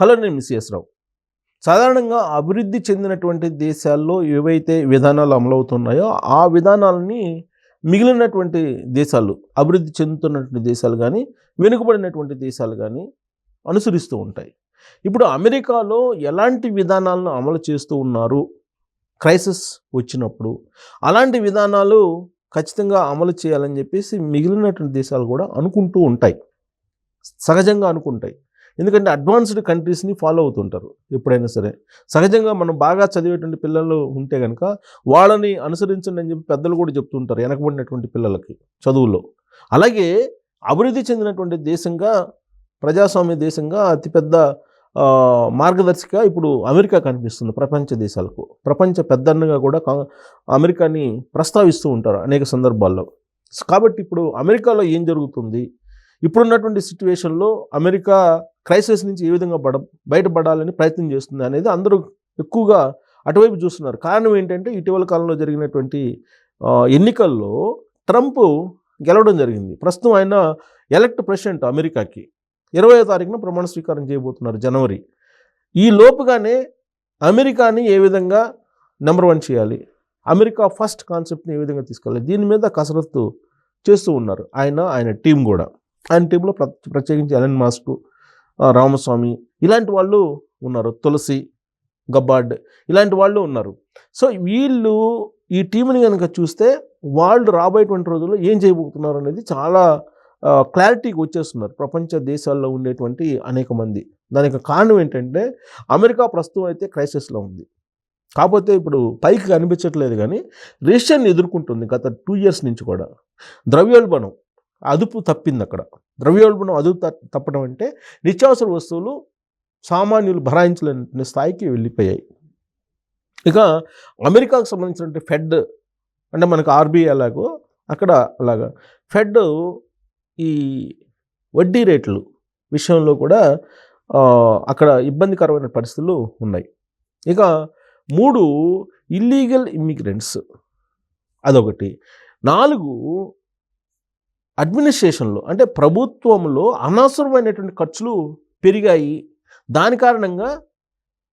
Hello నేను మిస్ఎస్ రావు. సాధారణంగా అభివృద్ధి చెందినటువంటి దేశాల్లో ఏవైతే విధానాలు అమలవుతున్నాయో ఆ విధానాలని మిగిలినటువంటి దేశాలు అభివృద్ధి చెందుతున్నటువంటి దేశాలు కానీ వెనుకబడినటువంటి దేశాలు కానీ అనుసరిస్తూ ఉంటాయి. ఇప్పుడు అమెరికాలో ఎలాంటి విధానాలను అమలు చేస్తూ ఉన్నారు? క్రైసిస్ వచ్చినప్పుడు అలాంటి విధానాలు ఖచ్చితంగా అమలు చేయాలని చెప్పేసి మిగిలినటువంటి దేశాలు కూడా అనుకుంటూ ఉంటాయి. సహజంగా అనుకుంటాయి. ఎందుకంటే అడ్వాన్స్డ్ కంట్రీస్ని ఫాలో అవుతుంటారు ఎప్పుడైనా సరే. సహజంగా మనం బాగా చదివేటువంటి పిల్లలు ఉంటే కనుక వాళ్ళని అనుసరించండి అని చెప్పి పెద్దలు కూడా చెప్తుంటారు వెనకబడినటువంటి పిల్లలకి చదువులో. అలాగే అభివృద్ధి చెందినటువంటి దేశంగా ప్రజాస్వామ్య దేశంగా అతిపెద్ద ఆ, మార్గదర్శిగా ఇప్పుడు అమెరికా కనిపిస్తుంది ప్రపంచ దేశాలకు. ప్రపంచ పెద్దన్నగా కూడా అమెరికాని ప్రస్తావిస్తూ ఉంటారు అనేక సందర్భాల్లో. కాబట్టి ఇప్పుడు అమెరికాలో ఏం జరుగుతుంది? ఇప్పుడున్నటువంటి సిచ్యువేషన్లో అమెరికా క్రైసిస్ నుంచి ఏ విధంగా బడ బయటపడాలని ప్రయత్నం చేస్తుంది అనేది అందరూ ఎక్కువగా అటువైపు చూస్తున్నారు. కారణం ఏంటంటే ఇటీవల కాలంలో జరిగినటువంటి ఎన్నికల్లో ట్రంప్ గెలవడం జరిగింది. ప్రస్తుతం ఆయన ఎలక్ట్ ప్రెసిడెంట్ అమెరికాకి. ఇరవై తారీఖున ప్రమాణ స్వీకారం చేయబోతున్నారు జనవరి. ఈ లోపుగానే అమెరికాని ఏ విధంగా నెంబర్ వన్ చేయాలి? అమెరికా ఫస్ట్ కాన్సెప్ట్ని ఏ విధంగా తీసుకెళ్ళాలి? దీని మీద కసరత్తు చేస్తూ ఉన్నారు ఆయన ఆయన టీం కూడా. ఆయన టీంలో ప్ర ప్రత్యేకించి ఎలన్ మాస్క్ రామస్వామి ఇలాంటి వాళ్ళు ఉన్నారు. తులసి గబ్బాడ్ ఇలాంటి వాళ్ళు ఉన్నారు. సో వీళ్ళు ఈ టీంని కనుక చూస్తే వాళ్ళు రాబోయేటువంటి రోజుల్లో ఏం చేయబోతున్నారు అనేది చాలా క్లారిటీకి వచ్చేస్తున్నారు. ప్రపంచ దేశాల్లో ఉండేటువంటి అనేక మంది. దానికి కారణం ఏంటంటే అమెరికా ప్రస్తుతం అయితే క్రైసిస్లో ఉంది. కాకపోతే ఇప్పుడు పైకి కనిపించట్లేదు కానీ రష్యాని ఎదుర్కొంటుంది గత టూ ఇయర్స్ నుంచి కూడా. ద్రవ్యోల్బణం. అదుపు తప్పింది అక్కడ ద్రవ్యోల్బణం అదుపు తప్పడం అంటే నిత్యావసర వస్తువులు సామాన్యులు భరాయించలేని స్థాయికి వెళ్ళిపోయాయి. ఇక అమెరికాకు సంబంధించినటువంటి ఫెడ్ అంటే మనకు ఆర్బీఐ లాగో అక్కడ అలాగా ఫెడ్ ఈ వడ్డీ రేట్లు విషయంలో కూడా అక్కడ ఇబ్బందికరమైన పరిస్థితులు ఉన్నాయి. ఇక మూడు ఇల్లీగల్ ఇమ్మిగ్రెంట్స్ అదొకటి. నాలుగు అడ్మినిస్ట్రేషన్లో అంటే ప్రభుత్వంలో అనవసరమైనటువంటి ఖర్చులు పెరిగాయి. దాని కారణంగా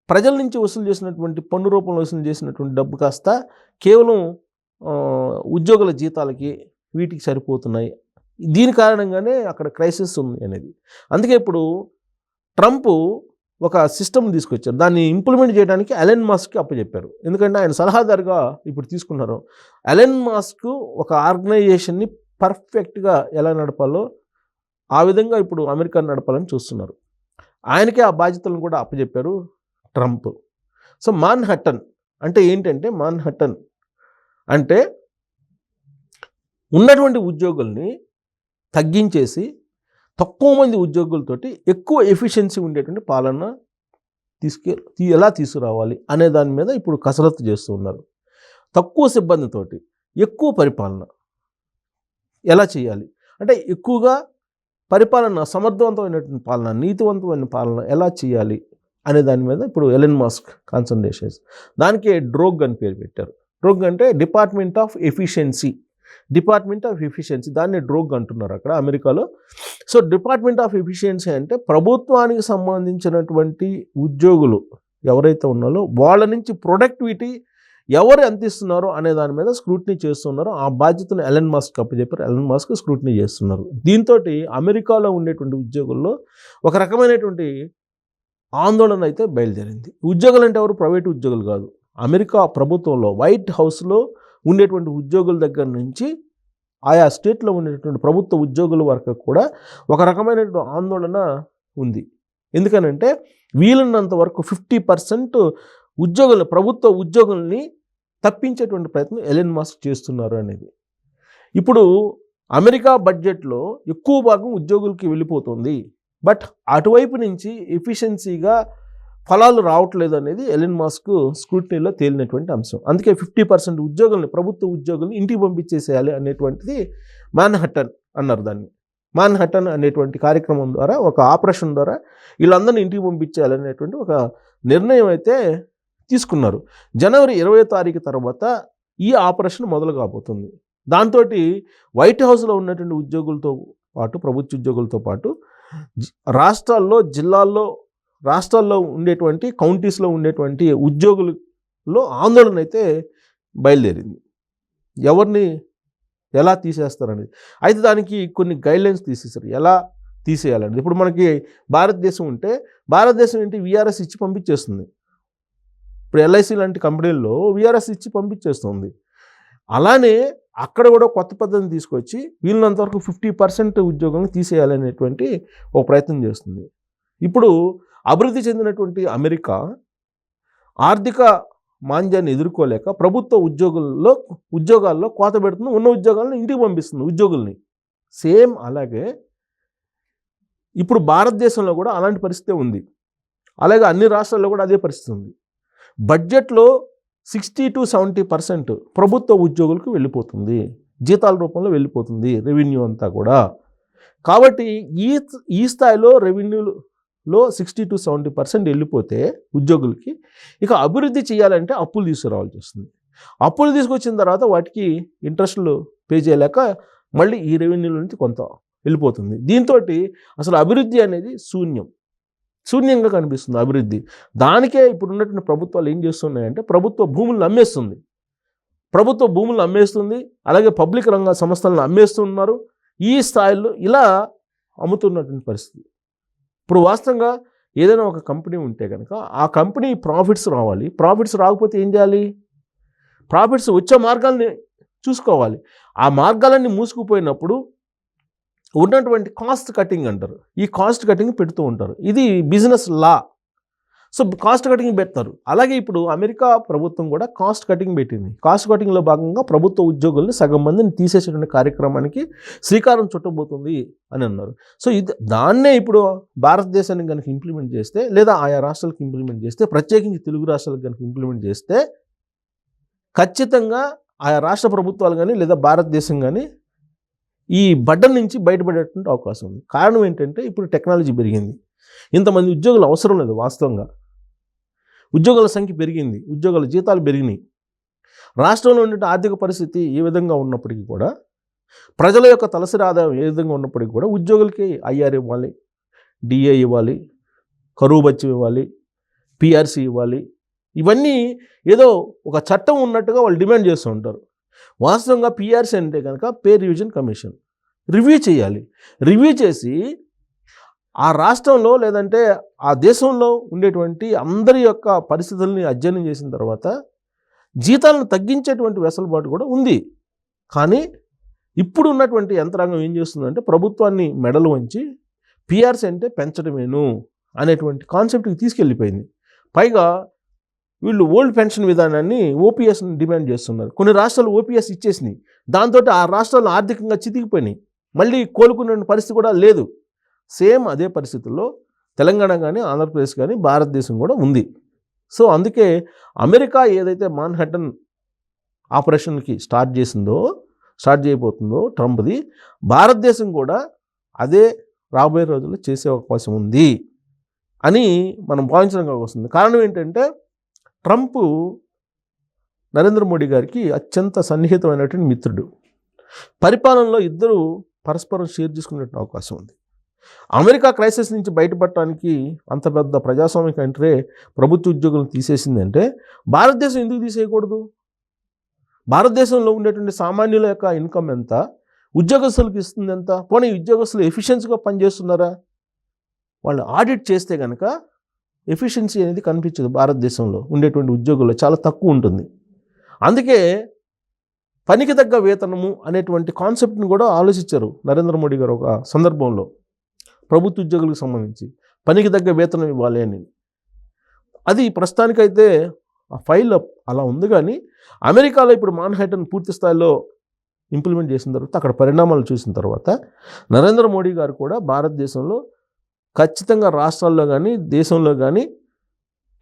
ప్రజల నుంచి వసూలు చేసినటువంటి పన్ను రూపంలో వసూలు చేసినటువంటి డబ్బు కాస్త కేవలం ఉద్యోగుల జీతాలకి వీటికి సరిపోతున్నాయి. దీని కారణంగానే అక్కడ క్రైసిస్ ఉంది అనేది. అందుకే ఇప్పుడు ట్రంప్ ఒక సిస్టమ్ తీసుకొచ్చారు. దాన్ని ఇంప్లిమెంట్ చేయడానికి అలెన్ మాస్క్కి అప్పచెప్పారు ఎందుకంటే ఆయన సలహాదారుగా ఇప్పుడు తీసుకున్నారు. అలెన్ మాస్క్ ఒక ఆర్గనైజేషన్ని పర్ఫెక్ట్గా ఎలా నడపాలో ఆ విధంగా ఇప్పుడు అమెరికా నడపాలని చూస్తున్నారు. ఆయనకే ఆ బాధ్యతలను కూడా అప్పచెప్పారు ట్రంప్. సో మాన్ హట్టన్ అంటే ఏంటంటే మాన్ హట్టన్ అంటే ఉన్నటువంటి ఉద్యోగుల్ని తగ్గించేసి తక్కువ మంది ఉద్యోగులతోటి ఎక్కువ ఎఫిషియన్సీ ఉండేటువంటి పాలన తీసుకె తీ- ఎలా తీసుకురావాలి అనే దాని మీద ఇప్పుడు కసరత్తు చేస్తూ ఉన్నారు. తక్కువ సిబ్బందితోటి ఎక్కువ పరిపాలన. ఎలా చేయాలి? అంటే ఎక్కువగా పరిపాలన సమర్థవంతమైనటువంటి పాలన నీతివంతమైన పాలన ఎలా చేయాలి అనే దాని మీద ఇప్పుడు ఎలెన్ మాస్క్ కాన్సన్ట్రేషన్స్. దానికి డ్రోగ్ అని పేరు పెట్టారు. డ్రోగ్ అంటే department of efficiency. Department of efficiency దాన్ని డ్రోగ్ అంటున్నారు అక్కడ అమెరికాలో. సో డిపార్ట్మెంట్ ఆఫ్ ఎఫిషియన్సీ అంటే ప్రభుత్వానికి సంబంధించినటువంటి ఉద్యోగులు ఎవరైతే ఉన్నారో వాళ్ళ నుంచి ప్రొడక్టివిటీ ఎవరు ఎంత ఇస్తున్నారు అనే దాని మీద స్క్రూటినీ చేస్తున్నారో. ఆ బాధ్యతను ఎలన్ మాస్క్ అప్పచెప్పారు ఎలన్ మాస్క్ స్క్రూటినీ చేస్తున్నారు. దీంతో అమెరికాలో ఉండేటువంటి ఉద్యోగుల్లో ఒక రకమైనటువంటి ఆందోళన అయితే బయలుదేరింది. ఉద్యోగులు అంటే ఎవరు? ప్రైవేట్ ఉద్యోగులు కాదు. అమెరికా ప్రభుత్వంలో వైట్ హౌస్లో ఉండేటువంటి ఉద్యోగుల దగ్గర నుంచి ఆయా స్టేట్లో ఉండేటువంటి ప్రభుత్వ ఉద్యోగుల వరకు కూడా ఒక రకమైనటువంటి ఆందోళన ఉంది. ఎందుకనంటే వీలున్నంత వరకు ఫిఫ్టీ పర్సెంట్ ఉద్యోగులు ప్రభుత్వ ఉద్యోగుల్ని తప్పించేటువంటి ప్రయత్నం ఎలెన్ మాస్క్ చేస్తున్నారు అనేది. ఇప్పుడు అమెరికా బడ్జెట్లో ఎక్కువ భాగం ఉద్యోగులకి వెళ్ళిపోతుంది. బట్ అటువైపు నుంచి ఎఫిషియన్సీగా ఫలాలు రావట్లేదు అనేది ఎలెన్ మాస్క్ స్క్రూటినీలో తేలినటువంటి అంశం. అందుకే ఫిఫ్టీ పర్సెంట్ ఉద్యోగుల్ని ప్రభుత్వ ఉద్యోగుల్ని ఇంటికి పంపించేసేయాలి అనేటువంటిది మాన్హట్టన్ అన్నారు దాన్ని. మాన్హట్టన్ అనేటువంటి కార్యక్రమం ద్వారా ఒక ఆపరేషన్ ద్వారా వీళ్ళందరినీ ఇంటికి పంపించాలనేటువంటి ఒక నిర్ణయం అయితే తీసుకున్నారు. జనవరి ఇరవై తారీఖు తర్వాత ఈ ఆపరేషన్ మొదలు కాబోతుంది. దాంతో వైట్ హౌస్లో ఉన్నటువంటి ఉద్యోగులతో పాటు ప్రభుత్వ ఉద్యోగులతో పాటు రాష్ట్రాల్లో జిల్లాల్లో రాష్ట్రాల్లో ఉండేటువంటి కౌంటీస్లో ఉండేటువంటి ఉద్యోగులలో ఆందోళన అయితే బయలుదేరింది. ఎవరిని ఎలా తీసేస్తారనేది. అయితే దానికి కొన్ని గైడ్లైన్స్ తీసేసారు ఎలా తీసేయాలనేది. ఇప్పుడు మనకి భారతదేశం ఉంటే భారతదేశం ఏంటి? విఆర్ఎస్ ఇచ్చి పంపించేస్తుంది. ఇప్పుడు ఎల్ఐసి లాంటి కంపెనీల్లో విఆర్ఎస్ ఇచ్చి పంపించేస్తుంది. అలానే అక్కడ కూడా కొత్త పద్ధతిని తీసుకొచ్చి వీళ్ళంతవరకు ఫిఫ్టీ పర్సెంట్ ఉద్యోగం తీసేయాలనేటువంటి ఒక ప్రయత్నం చేస్తుంది. ఇప్పుడు అభివృద్ధి చెందినటువంటి అమెరికా ఆర్థిక మాంద్యాన్ని ఎదుర్కోలేక ప్రభుత్వ ఉద్యోగుల్లో ఉద్యోగాల్లో కోత పెడుతుంది ఉన్న ఉద్యోగాలను ఇంటికి పంపిస్తుంది ఉద్యోగుల్ని. సేమ్ అలాగే ఇప్పుడు భారతదేశంలో కూడా అలాంటి పరిస్థితి ఉంది. అలాగే అన్ని రాష్ట్రాల్లో కూడా అదే పరిస్థితి ఉంది. బడ్జెట్లో సిక్స్టీ టు సెవెంటీ పర్సెంట్ ప్రభుత్వ ఉద్యోగులకు వెళ్ళిపోతుంది జీతాల రూపంలో వెళ్ళిపోతుంది రెవెన్యూ అంతా కూడా. కాబట్టి ఈ ఈ స్థాయిలో రెవెన్యూలో సిక్స్టీ టు సెవెంటీ పర్సెంట్ వెళ్ళిపోతే ఉద్యోగులకి ఇక అభివృద్ధి చేయాలంటే అప్పులు తీసుకురావాల్సి వస్తుంది. అప్పులు తీసుకొచ్చిన తర్వాత వాటికి ఇంట్రెస్ట్లు పే చేయలేక మళ్ళీ ఈ రెవెన్యూల నుంచి కొంత వెళ్ళిపోతుంది. దీంతో అసలు అభివృద్ధి అనేది శూన్యం. శూన్యంగా కనిపిస్తుంది అభివృద్ధి. దానికే ఇప్పుడు ఉన్నటువంటి ప్రభుత్వాలు ఏం చేస్తున్నాయంటే ప్రభుత్వ భూములను అమ్మేస్తుంది ప్రభుత్వ భూములను అమ్మేస్తుంది అలాగే పబ్లిక్ రంగ సంస్థలను అమ్మేస్తున్నారు ఈ స్థాయిలో ఇలా అమ్ముతున్నటువంటి పరిస్థితి. ఇప్పుడు వాస్తవంగా ఏదైనా ఒక కంపెనీ ఉంటే కనుక ఆ కంపెనీ ప్రాఫిట్స్ రావాలి. ప్రాఫిట్స్ రాకపోతే ఏం చేయాలి? ప్రాఫిట్స్ వచ్చే మార్గాల్ని చూసుకోవాలి. ఆ మార్గాలన్నీ మూసుకుపోయినప్పుడు ఉన్నటువంటి కాస్ట్ కటింగ్ అంటారు. ఈ కాస్ట్ కటింగ్ పెడుతూ ఉంటారు. ఇది బిజినెస్ లా సో కాస్ట్ కటింగ్ పెడతారు. అలాగే ఇప్పుడు అమెరికా ప్రభుత్వం కూడా కాస్ట్ కటింగ్ పెట్టింది. కాస్ట్ కటింగ్లో భాగంగా ప్రభుత్వ ఉద్యోగుల్ని సగం మందిని తీసేసేటువంటి కార్యక్రమానికి శ్రీకారం చుట్టబోతుంది అని అన్నారు. సో ఇది దాన్నే ఇప్పుడు భారతదేశానికి కనుక ఇంప్లిమెంట్ చేస్తే లేదా ఆయా రాష్ట్రాలకు ఇంప్లిమెంట్ చేస్తే ప్రత్యేకించి తెలుగు రాష్ట్రాలకు కనుక ఇంప్లిమెంట్ చేస్తే ఖచ్చితంగా ఆయా రాష్ట్ర ప్రభుత్వాలు కానీ లేదా భారతదేశం కానీ ఈ బడ్డల నుంచి బయటపడేటువంటి అవకాశం ఉంది. కారణం ఏంటంటే ఇప్పుడు టెక్నాలజీ పెరిగింది. ఇంతమంది ఉద్యోగులు అవసరం లేదు వాస్తవంగా. ఉద్యోగుల సంఖ్య పెరిగింది. ఉద్యోగుల జీతాలు పెరిగినాయి. రాష్ట్రంలో ఉండే ఆర్థిక పరిస్థితి ఏ విధంగా ఉన్నప్పటికీ కూడా ప్రజల యొక్క తలసరి ఆదాయం ఏ విధంగా ఉన్నప్పటికీ కూడా ఉద్యోగులకి ఐఆర్ ఇవ్వాలి డిఏ ఇవ్వాలి కరువు బత్యం ఇవ్వాలి పిఆర్సీ ఇవ్వాలి. ఇవన్నీ ఏదో ఒక చట్టం ఉన్నట్టుగా వాళ్ళు డిమాండ్ చేస్తూ ఉంటారు. వాస్తవంగా పిఆర్సీ అంటే కనుక పే రివిజన్ కమిషన్. రివ్యూ చేయాలి. రివ్యూ చేసి ఆ రాష్ట్రంలో లేదంటే ఆ దేశంలో ఉండేటువంటి అందరి యొక్క పరిస్థితుల్ని అధ్యయనం చేసిన తర్వాత జీతాలను తగ్గించేటువంటి వెసులుబాటు కూడా ఉంది. కానీ ఇప్పుడు ఉన్నటువంటి యంత్రాంగం ఏం చేస్తుందంటే ప్రభుత్వాన్ని మెడలు వంచి పిఆర్సీ అంటే పెంచడమేను అనేటువంటి కాన్సెప్ట్కి తీసుకెళ్ళిపోయింది. పైగా వీళ్ళు ఓల్డ్ పెన్షన్ విధానాన్ని ఓపీఎస్ని డిమాండ్ చేస్తున్నారు. కొన్ని రాష్ట్రాలు ఓపీఎస్ ఇచ్చేసినాయి. దాంతో ఆ రాష్ట్రాలు ఆర్థికంగా చితికిపోయినాయి. మళ్ళీ కోలుకునే పరిస్థితి కూడా లేదు. సేమ్ అదే పరిస్థితుల్లో తెలంగాణ కానీ ఆంధ్రప్రదేశ్ కానీ భారతదేశం కూడా ఉంది. సో అందుకే అమెరికా ఏదైతే మాన్హటన్ ఆపరేషన్కి స్టార్ట్ చేసిందో స్టార్ట్ చేయబోతుందో ట్రంప్ది భారతదేశం కూడా అదే రాబోయే రోజుల్లో చేసే అవకాశం ఉంది అని మనం భావించడం వస్తుంది. కారణం ఏంటంటే ట్రంప్ నరేంద్ర మోడీ గారికి అత్యంత సన్నిహితమైనటువంటి మిత్రుడు. పరిపాలనలో ఇద్దరు పరస్పరం షేర్ చేసుకునే అవకాశం ఉంది. అమెరికా క్రైసిస్ నుంచి బయటపడటానికి అంత పెద్ద ప్రజాస్వామిక కంట్రీ ప్రభుత్వ ఉద్యోగులను తీసేసిందంటే భారతదేశం ఎందుకు తీసేయకూడదు? భారతదేశంలో ఉండేటువంటి సామాన్యుల యొక్క ఇన్కమ్ ఎంత? ఉద్యోగస్తులకు ఇస్తుంది ఎంత? పోనీ ఉద్యోగస్తులు ఎఫిషియన్సీగా పనిచేస్తున్నారా? వాళ్ళు ఆడిట్ చేస్తే కనుక ఎఫిషియన్సీ అనేది కనిపించదు భారతదేశంలో ఉండేటువంటి ఉద్యోగుల్లో చాలా తక్కువ ఉంటుంది. అందుకే పనికి తగ్గ వేతనము అనేటువంటి కాన్సెప్ట్ని కూడా ఆలోచించారు నరేంద్ర మోడీ గారు ఒక సందర్భంలో. ప్రభుత్వ ఉద్యోగులకు సంబంధించి పనికి తగ్గ వేతనం ఇవ్వాలి అని. అది ప్రస్తుతానికైతే ఆ ఫైల్ అలా ఉంది కానీ అమెరికాలో ఇప్పుడు మాన్హాటన్ పూర్తి స్థాయిలో ఇంప్లిమెంట్ చేసిన తర్వాత అక్కడ పరిణామాలు చూసిన తర్వాత నరేంద్ర మోడీ గారు కూడా భారతదేశంలో ఖచ్చితంగా రాష్ట్రాల్లో కానీ దేశంలో కానీ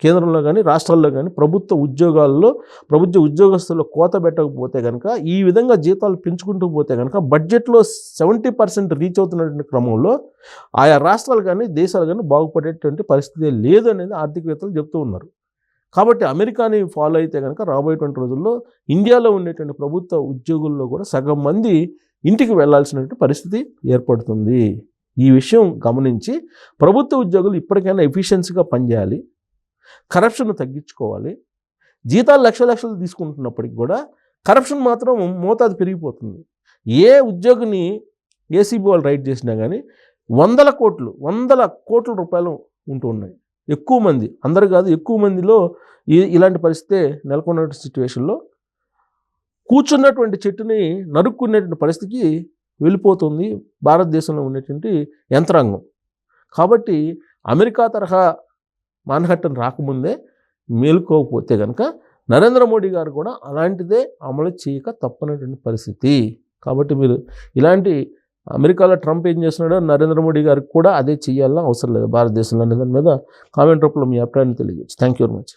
కేంద్రంలో కానీ రాష్ట్రాల్లో కానీ ప్రభుత్వ ఉద్యోగాల్లో ప్రభుత్వ ఉద్యోగస్తుల్లో కోత పెట్టకపోతే కనుక ఈ విధంగా జీతాలు పెంచుకుంటూ పోతే కనుక బడ్జెట్లో సెవెంటీ పర్సెంట్ రీచ్ అవుతున్నటువంటి క్రమంలో ఆయా రాష్ట్రాలు కానీ దేశాలు కానీ బాగుపడేటువంటి పరిస్థితి లేదు అనేది ఆర్థికవేత్తలు చెప్తూ ఉన్నారు. కాబట్టి అమెరికాని ఫాలో అయితే కనుక రాబోయేటువంటి రోజుల్లో ఇండియాలో ఉండేటువంటి ప్రభుత్వ ఉద్యోగుల్లో కూడా సగం మంది ఇంటికి వెళ్ళాల్సినటువంటి పరిస్థితి ఏర్పడుతుంది. ఈ విషయం గమనించి ప్రభుత్వ ఉద్యోగులు ఇప్పటికైనా ఎఫిషియన్సీగా పనిచేయాలి. కరప్షన్ తగ్గించుకోవాలి. జీతాలు లక్ష లక్షలు తీసుకుంటున్నప్పటికి కూడా కరప్షన్ మాత్రం మోతాదు పెరిగిపోతుంది. ఏ ఉద్యోగిని ఏసీబీ వాళ్ళు రైట్ చేసినా కానీ వందల కోట్లు వందల కోట్ల రూపాయలు ఉంటూ ఉన్నాయి. ఎక్కువ మంది అందరు కాదు ఎక్కువ మందిలో ఇలాంటి పరిస్థితే నెలకొన్న సిచ్యువేషన్లో కూర్చున్నటువంటి చెట్టుని నరుక్కునేటువంటి పరిస్థితికి వెళ్ళిపోతుంది భారతదేశంలో ఉన్నటువంటి యంత్రాంగం. కాబట్టి అమెరికా తరహా మాన్హట్టన్ రాకముందే మేలుకోకపోతే కనుక నరేంద్ర మోడీ గారు కూడా అలాంటిదే అమలు చేయక తప్పనటువంటి పరిస్థితి. కాబట్టి మీరు ఇలాంటి అమెరికాలో ట్రంప్ ఏం చేస్తున్నాడో నరేంద్ర మోడీ గారికి కూడా అదే చేయాలని అవసరం లేదు. భారతదేశంలో అనే దాని మీద కామెంట్ రూపంలో మీ అభిప్రాయాన్ని తెలియజేయచ్చు థ్యాంక్ యూ వెరీ మచ్